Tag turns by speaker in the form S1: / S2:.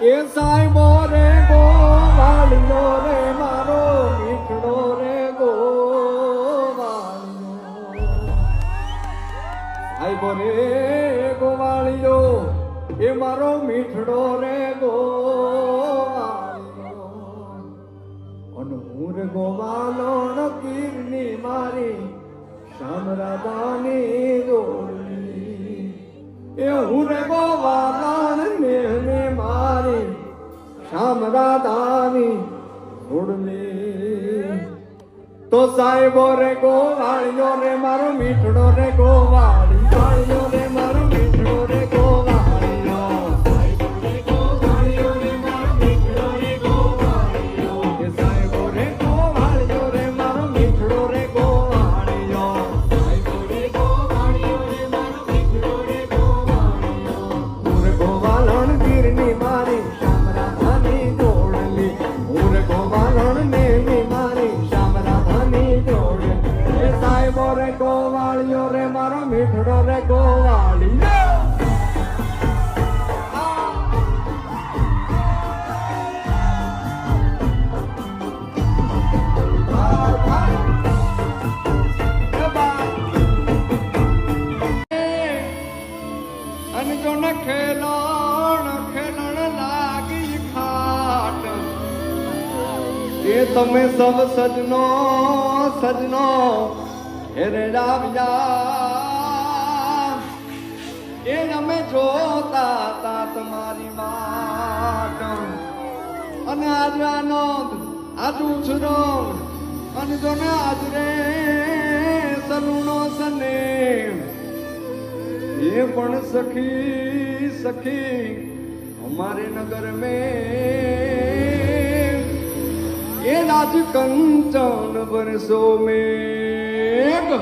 S1: એ સાહેબો રે ગોવાળિયો રે, મારો મીઠડો રે ગોવાળિયો સાહેબો રે ગોવાળિયો એ મારો મીઠડો રે ગોવાળિયો અને હું રે ગોવાલો નકીરની મારી શામરાદાની દોડી એ હું રે ગોવાલાણ ને ને મારી શામરાદાની દોડલી તો સાહેબો રે ગોવાળિયો રે મારો મીઠડો રે ગોવાળિયો સાહેબો રે રે મારો મીઠડો રે ગોવાળિયો તમે સબ સજનો સજનો. હેરડાવ્યા એને અમે જોતા તા તમારી માટ અને આજનો આજુ છરો અને જોને આજરે સલુનો સને. એ પણ સખી સખી, અમારે નગર મેં આજ કંચન વરસો મેઘ.